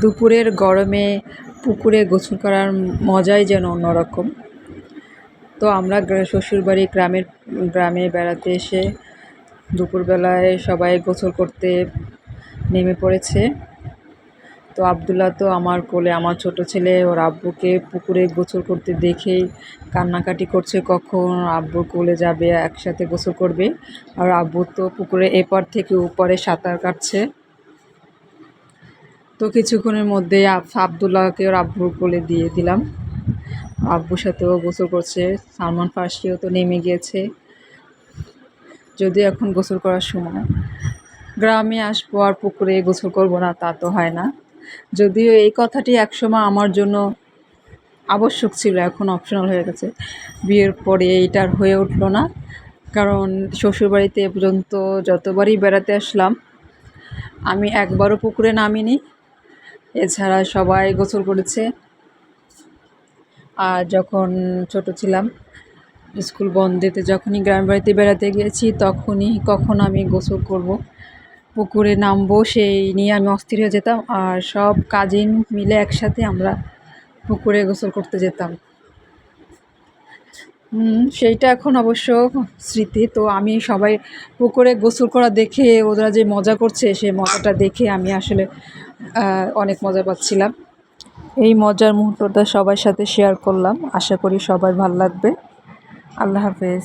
দুপুরের গরমে পুকুরে গোসল করার মজাই যেন অন্যরকম। তো আমরা শ্বশুরবাড়ি গ্রামের, গ্রামে বেড়াতে এসে দুপুরবেলায় সবাই গোসল করতে নেমে পড়েছে। তো আবদুল্লাহ তো আমার কোলে, আমার ছোট ছেলে, ওর আব্বুকে পুকুরে গোসল করতে দেখেই কান্নাকাটি করছে কখন আব্বু কোলে যাবে, একসাথে গোসল করবে। আর আব্বু তো পুকুরে এপার থেকে উপরে সাঁতার কাটছে। তো কিছুক্ষণের মধ্যে আবদুল্লাহকে ওর আব্বুর কোলে দিয়ে দিলাম। আব্বুর সাথেও গোসল করছে। সালমান ফার্সিও তো নেমে গিয়েছে যদিও এখন গোসল করার সময়। গ্রামে আসব আর পুকুরে গোসল করব না, তা তো হয় না। যদিও এই কথাটি একসময় আমার জন্য আবশ্যক ছিল, এখন অপশনাল হয়ে গেছে। বিয়ের পরে এইটার হয়ে উঠল না। কারণ শ্বশুরবাড়িতে এ পর্যন্ত যতবারই বেড়াতে আসলাম, আমি একবারও পুকুরে নামিনি। এছাড়া সবাই গোসল করেছে। আর যখন ছোট ছিলাম, স্কুল বন্ধেতে যখনই গ্রামের বাড়িতে বেড়াতে গিয়েছি, তখনই কখন আমি গোসল করব। পুকুরে নামবো, সেই নিয়ে আমি অস্থির হয়ে যেতাম আর সব কাজিন মিলে একসাথে আমরা পুকুরে গোসল করতে যেতাম। সেইটা এখন অবশ্য স্মৃতি। তো আমি সবাই পুকুরে গোসল করা দেখে ওরা যে মজা করছে, সেই মজাটা দেখে আমি আসলে অনেক মজা পাচ্ছিলাম। এই মজার মুহূর্তটা সবার সাথে শেয়ার করলাম। আশা করি সবার ভালো লাগবে। আল্লাহ হাফেজ।